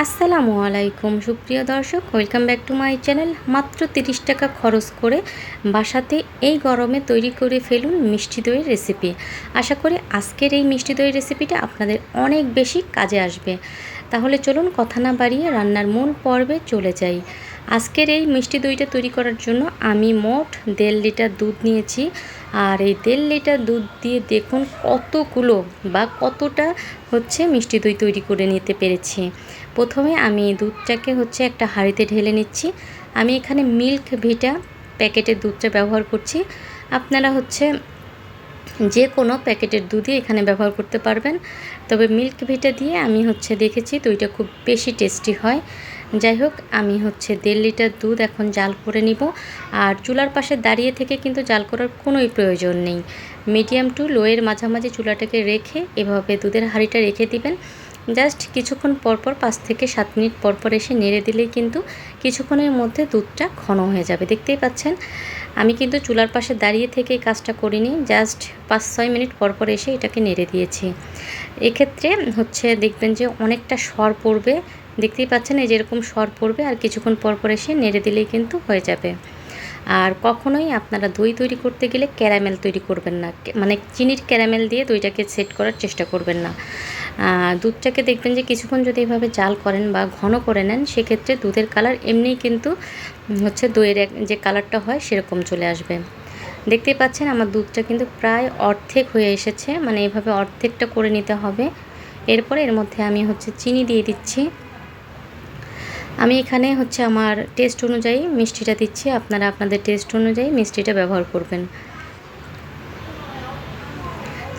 আসসালামু আলাইকুম সুপ্রিয় দর্শক welcome back to my channel মাত্র তিরিশ টাকা খরচ করে বাসাতে এই গরমে তৈরি করে ফেলুন মিষ্টি দইয়ের রেসিপি আশা করি আজকের এই মিষ্টি দইয়ের রেসিপিটা আপনাদের অনেক বেশি কাজে আসবে। তাহলে চলুন কথা না বাড়িয়ে রান্নার মূল পর্বে চলে যাই। আজকের এই মিষ্টি দইটা তৈরি করার জন্য আমি মোট দেড় লিটার দুধ নিয়েছি। আর এই দেড় লিটার দুধ দিয়ে দেখুন কতগুলো বা কতটা হচ্ছে মিষ্টি দই তৈরি করে নিতে পেরেছি। প্রথমে আমি দুধটাকে হচ্ছে একটা হাঁড়িতে ঢেলে নিচ্ছি। আমি এখানে মিল্ক ভিটা প্যাকেটের দুধটা ব্যবহার করছি। আপনারা হচ্ছে যে কোনো প্যাকেটের দুধই এখানে ব্যবহার করতে পারবেন। তবে মিল্ক ভিটা দিয়ে আমি হচ্ছে দেখেছি দইটা খুব বেশি টেস্টি হয়। যাই হোক আমি হচ্ছে দেড় লিটার দুধ এখন জাল করে নিব। আর চুলার পাশে দাঁড়িয়ে থেকে কিন্তু জাল করার কোনোই প্রয়োজন নেই। মিডিয়াম টু লোয়ের মাঝামাঝি চুলাটাকে রেখে এভাবে দুধের হাঁড়িটা রেখে দিবেন। জাস্ট কিছুক্ষণ পরপর পাঁচ থেকে সাত মিনিট পরপর এসে নেড়ে দিলেই কিন্তু কিছুক্ষণের মধ্যে দুধটা ঘন হয়ে যাবে। দেখতেই পাচ্ছেন? আমি কিন্তু চুলার পাশে দাঁড়িয়ে থেকে কাজটা করিনি। জাস্ট পাঁচ ছয় মিনিট পরপর এসে এটাকে নেড়ে দিয়েছি। এক্ষেত্রে হচ্ছে দেখবেন যে অনেকটা সর পড়বে। দেখতেই পাচ্ছেন এই যেরকম সর পড়বে আর কিছুক্ষণ পর পরপর এসে নেড়ে দিলেই কিন্তু হয়ে যাবে। আর কখনোই আপনারা দই তৈরি করতে গেলে ক্যারামেল তৈরি করবেন না। মানে চিনির ক্যারামেল দিয়ে দইটাকে সেট করার চেষ্টা করবেন না। দুধটাকে দেখবেন যে কিছুক্ষণ যদি এভাবে জাল করেন বা ঘন করে নেন, সেক্ষেত্রে দুধের কালার এমনিই কিন্তু হচ্ছে দইয়ের যে কালারটা হয় সেরকম চলে আসবে। দেখতেই পাচ্ছেন আমার দুধটা কিন্তু প্রায় অর্ধেক হয়ে এসেছে। মানে এভাবে অর্ধেকটা করে নিতে হবে। এরপরে এর মধ্যে আমি হচ্ছে চিনি দিয়ে দিচ্ছি। আমি এখানে হচ্ছে আমার টেস্ট অনুযায়ী মিষ্টিটা দিচ্ছি। আপনারা আপনাদের টেস্ট অনুযায়ী মিষ্টিটা ব্যবহার করবেন।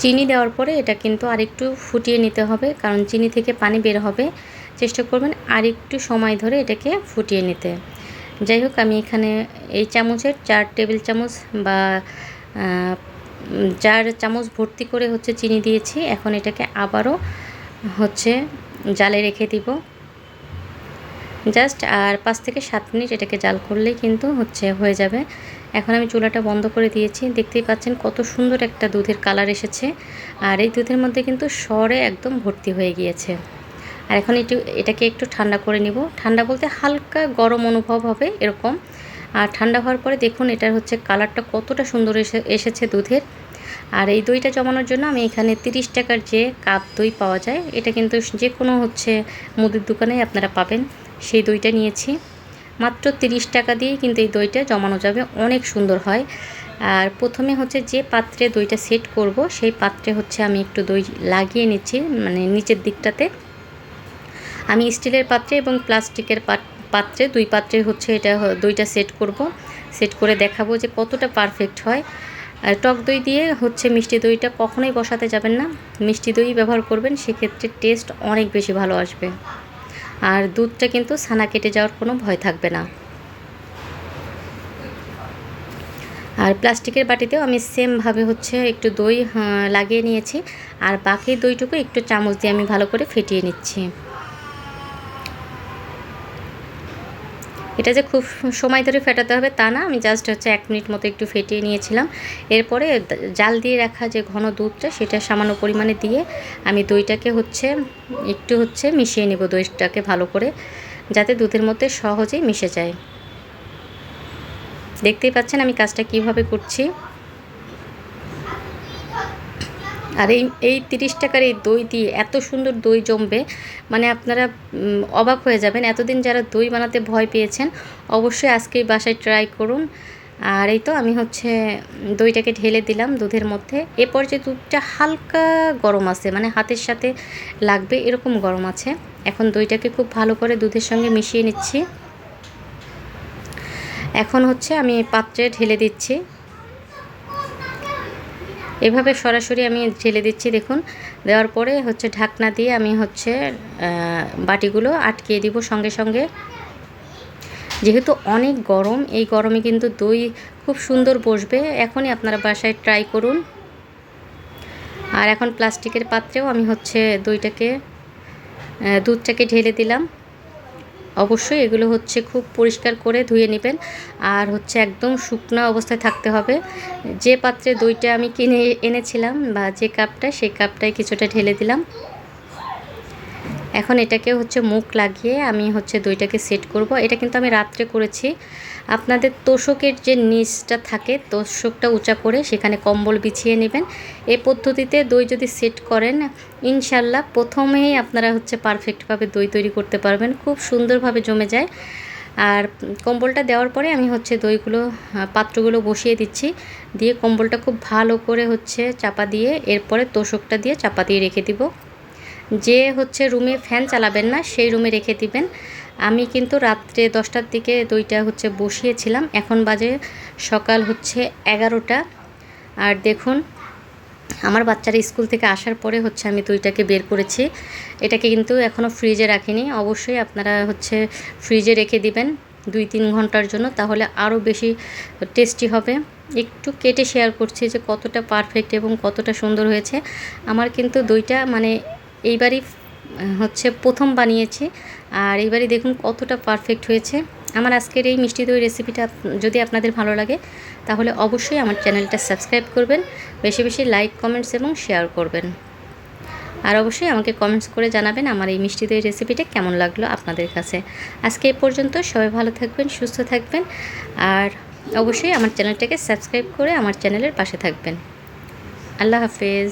চিনি দেওয়ার পরে এটা কিন্তু আরেকটু ফুটিয়ে নিতে হবে, কারণ চিনি থেকে পানি বের হবে। চেষ্টা করবেন আরেকটু সময় ধরে এটাকে ফুটিয়ে নিতে। যাই হোক, আমি এখানে এই চামচের চার টেবিল চামচ বা চার চামচ ভর্তি করে হচ্ছে চিনি দিয়েছি। এখন এটাকে আবারও হচ্ছে জালে রেখে দিব। জাস্ট আর পাঁচ থেকে সাত মিনিট এটাকে জাল করলেই কিন্তু হচ্ছে হয়ে যাবে। এখন আমি চুলাটা বন্ধ করে দিয়েছি। দেখতেই পাচ্ছেন কত সুন্দর একটা দুধের কালার এসেছে। আর এই দুধের মধ্যে কিন্তু সরে একদম ভর্তি হয়ে গিয়েছে। আর এখন একটু এটাকে একটু ঠান্ডা করে নিব। ঠান্ডা বলতে হালকা গরম অনুভব হবে এরকম। আর ঠান্ডা হওয়ার পরে দেখুন এটার হচ্ছে কালারটা কতটা সুন্দর এসে, এসেছে দুধের। আর এই দইটা জমানোর জন্য আমি এখানে তিরিশ টাকার যে কাপ দই পাওয়া যায়, এটা কিন্তু যে কোনো হচ্ছে মুদির দোকানেই আপনারা পাবেন। সেই দইটা নিয়েছি। মাত্র তিরিশ টাকা দিয়েই কিন্তু এই দইটা জমানো যাবে। অনেক সুন্দর হয়। আর প্রথমে হচ্ছে যে পাত্রে দইটা সেট করব, সেই পাত্রে হচ্ছে আমি একটু দই লাগিয়ে নিচ্ছি মানে নিচের দিকটাতে। আমি স্টিলের পাত্রে এবং প্লাস্টিকের পাত্রে, দুই পাত্রে হচ্ছে এটা দইটা সেট করব। সেট করে দেখাবো যে কতটা পারফেক্ট হয়। আর টক দই দিয়ে হচ্ছে মিষ্টি দইটা কখনোই বসাতে যাবেন না। মিষ্টি দই ব্যবহার করবেন, সেক্ষেত্রে টেস্ট অনেক বেশি ভালো আসবে। আর দুধটা কিন্তু ছানা কেটে যাওয়ার কোনো ভয় থাকবে না। আর প্লাস্টিকের বাটিতেও আমি সেমভাবে হচ্ছে একটু দই লাগিয়ে নিয়েছি। আর বাকি দইটুকু একটু চামচ দিয়ে আমি ভালো করে ফেটিয়ে নিচ্ছি। এটা যে খুব সময় ধরে ফেটাতে হবে তা না, আমি জাস্ট হচ্ছে এক মিনিট মতো একটু ফেটিয়ে নিয়েছিলাম। এরপরে জাল দিয়ে রাখা যে ঘন দুধটা সেটা সামান্য পরিমাণে দিয়ে আমি দইটাকে হচ্ছে, একটু হচ্ছে মিশিয়ে নেব দইটাকে ভালো করে, যাতে দুধের মধ্যে সহজেই মিশে যায়। দেখতেই পাচ্ছেন আমি কাজটা কীভাবে করছি। আর এই এই তিরিশ টাকার এই দই দিয়ে এত সুন্দর দই জমবে মানে আপনারা অবাক হয়ে যাবেন। এতদিন যারা দই বানাতে ভয় পেয়েছেন, অবশ্যই আজকেই বাসায় ট্রাই করুন। আর এই তো আমি হচ্ছে দইটাকে ঢেলে দিলাম দুধের মধ্যে। এরপর যে দুধটা হালকা গরম আছে মানে হাতের সাথে লাগবে, এরকম গরম আছে। এখন দইটাকে খুব ভালো করে দুধের সঙ্গে মিশিয়ে নিচ্ছি। এখন হচ্ছে আমি পাত্রে ঢেলে দিচ্ছি। এভাবে সরাসরি আমি ঢেলে দিচ্ছি, দেখুন। দেওয়ার পরে হচ্ছে ঢাকনা দিয়ে আমি হচ্ছে বাটিগুলো আটকিয়ে দিব সঙ্গে সঙ্গে। যেহেতু অনেক গরম, এই গরমে কিন্তু দই খুব সুন্দর বসবে। এখনই আপনারা বাসায় ট্রাই করুন। আর এখন প্লাস্টিকের পাত্রেও আমি হচ্ছে দইটাকে দুধটাকে ঢেলে দিলাম। অবশ্যই এগুলো হচ্ছে খুব পরিষ্কার করে ধুয়ে নেবেন। আর হচ্ছে একদম শুকনো অবস্থায় থাকতে হবে। যে পাত্রে দইটা আমি কিনে এনেছিলাম বা যে কাপটা, সেই কাপটায় কিছুটা ঢেলে দিলাম। এখন এটাকে হচ্ছে মুখ লাগিয়ে আমি হচ্ছে দইটাকে সেট করব। এটা কিন্তু আমি রাত্রে করেছি। আপনাদের তোষকের যে নিচটা থাকে, তোষকটা উঁচা করে সেখানে কম্বল বিছিয়ে নেবেন। এই পদ্ধতিতে দই যদি সেট করেন, ইনশাল্লাহ প্রথমেই আপনারা হচ্ছে পারফেক্টভাবে দই তৈরি করতে পারবেন। খুব সুন্দরভাবে জমে যায়। আর কম্বলটা দেওয়ার পরে আমি হচ্ছে দইগুলো, পাত্রগুলো বসিয়ে দিচ্ছি। দিয়ে কম্বলটা খুব ভালো করে হচ্ছে চাপা দিয়ে, এরপরে তোষকটা দিয়ে চাপা দিয়ে রেখে দিব। যে হচ্ছে রুমে ফ্যান চালাবেন না, সেই রুমে রেখে দিবেন। আমি কিন্তু রাত্রে দশটার দিকে দইটা হচ্ছে বসিয়েছিলাম। এখন বাজে সকাল হচ্ছে এগারোটা। আর দেখুন, আমার বাচ্চারা স্কুল থেকে আসার পরে হচ্ছে আমি দইটাকে বের করেছি। এটাকে কিন্তু এখনও ফ্রিজে রাখিনি। অবশ্যই আপনারা হচ্ছে ফ্রিজে রেখে দিবেন দুই তিন ঘণ্টার জন্য, তাহলে আরও বেশি টেস্টি হবে। একটু কেটে শেয়ার করছি যে কতটা পারফেক্ট এবং কতটা সুন্দর হয়েছে। আমার কিন্তু দইটা মানে এইবারই হচ্ছে প্রথম বানিয়েছি। আর এইবারই দেখুন কতটা পারফেক্ট হয়েছে। আমার আজকের এই মিষ্টি দই রেসিপিটা যদি আপনাদের ভালো লাগে, তাহলে অবশ্যই আমার চ্যানেলটা সাবস্ক্রাইব করবেন, বেশি বেশি লাইক কমেন্টস এবং শেয়ার করবেন। আর অবশ্যই আমাকে কমেন্টস করে জানাবেন আমার এই মিষ্টি দই রেসিপিটা কেমন লাগল আপনাদের কাছে। আজকে এ পর্যন্ত সবাই ভালো থাকবেন, সুস্থ থাকবেন, আর অবশ্যই আমার চ্যানেলটাকে সাবস্ক্রাইব করে আমার চ্যানেলের পাশে থাকবেন। আল্লাহ হাফেজ।